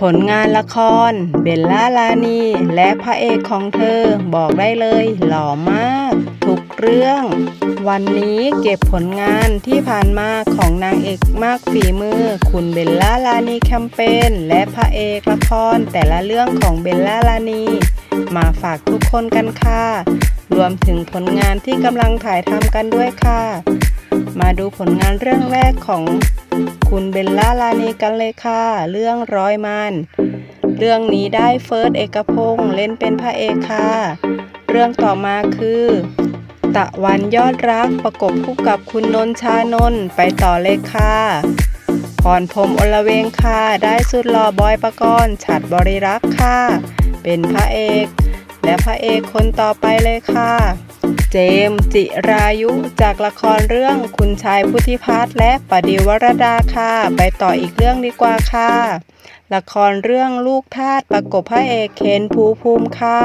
ผลงานละคร เบลล่าลานี และพระเอกของเธอบอกได้เลย หล่อมาก ทุกเรื่อง วันนี้เก็บผลงานที่ผ่านมาของนางเอกมากฝีมือ คุณเบลล่าลานีแคมเปญและพระเอกละครแต่ละเรื่องของเบลล่าลานี มาฝากทุกคนกันค่ะ รวมถึงผลงานที่กำลังถ่ายทำกันด้วยค่ะ มาดูผลงานเรื่องแรกของ คุณเบลล่าลานีกันเลยค่ะ เรื่องร้อยมัน เรื่องนี้ได้เฟิร์สเอกพงษ์เล่นเป็นพระเอกค่ะ เรื่องต่อมาคือ ตะวันยอดรักประกบคู่กับคุณนนชานนท์ไปต่อเลยค่ะพรพรมอลเวงค่ะ ได้สุดหล่อบอยประกรณ์ฉัดบริรักษ์ค่ะ เป็นพระเอก และพระเอกคนต่อไปเลยค่ะ เจมส์จิรายุจากละครเรื่องคุณชายพุทธิพัฒน์และปดิวรดาค่ะไปต่ออีกเรื่องดีกว่าค่ะ ละครเรื่องลูกทาสประกบพระเอกเคนภูภูมิค่ะ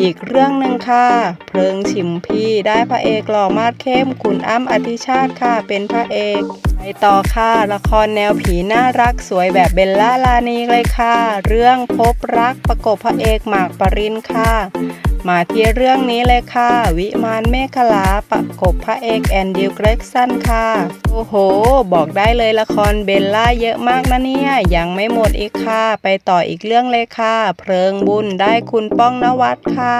อีกเรื่องหนึ่งค่ะ เพลิงฉิมพีได้พระเอกหล่อมาดเข้มคุณอ้ำอธิชาติค่ะเป็นพระเอกไปต่อค่ะ ละครแนวผีน่ารักสวยแบบเบลล่าลานีเลยค่ะ เรื่องพบรักประกบพระเอกหมากปรินค่ะ มาที่เรื่องนี้เลยค่ะ วิมานเมฆลาประกบพระเอกแอนดิวเกรกสันค่ะ โอ้โห บอกได้เลยละครเบลล่าเยอะมากนะเนี่ย ยังไม่หมดอีกค่ะ ไปต่ออีกเรื่องเลยค่ะ เพลิงบุญได้คุณป้องนวัดค่ะ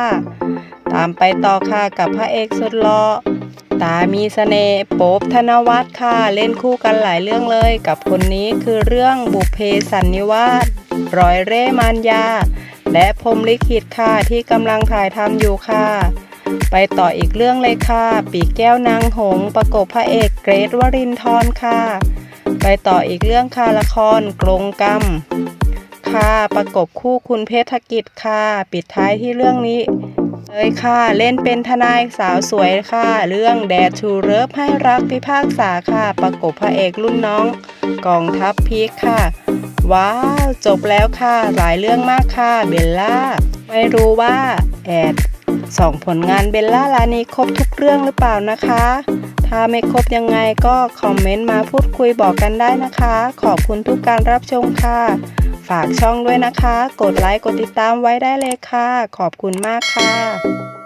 ตามไปต่อค่ะกับพระเอกสุดหล่อตามีเสน่ห์โป๊บธนวัฒน์ค่ะ เล่นคู่กันหลายเรื่องเลย กับคนนี้คือเรื่องบุพเพสันนิวาสรอยเร่มานยา และพรมลิขิตค่ะที่กำลังถ่ายทำอยู่ค่ะ ไปต่ออีกเรื่องเลยค่ะ ปีกแก้วนางหงส์ประกบพระเอกเกรทวรินทร์ค่ะ ไปต่ออีกเรื่องค่ะละครกรงกรรมค่ะประกบคู่คุณเพชรกิจค่ะ ปิดท้ายที่เรื่องนี้เลยค่ะ เล่นเป็นทนายสาวสวยค่ะ เรื่องแดดชูเริฟให้รักพิพากษาค่ะ ประกบพระเอกรุ่นน้องกองทัพพีคค่ะ ว้าว จบแล้วค่ะหลายเรื่องมากค่ะเบลล่า ไม่รู้ว่าแอดสองผลงานเบลล่าลานีครบทุกเรื่องหรือเปล่านะคะ ถ้าไม่ครบยังไงก็คอมเมนต์มาพูดคุยบอกกันได้นะคะ ขอบคุณทุกการรับชมค่ะ ฝากช่องด้วยนะคะ กดไลค์กดติดตามไว้ได้เลยค่ะ ขอบคุณมากค่ะ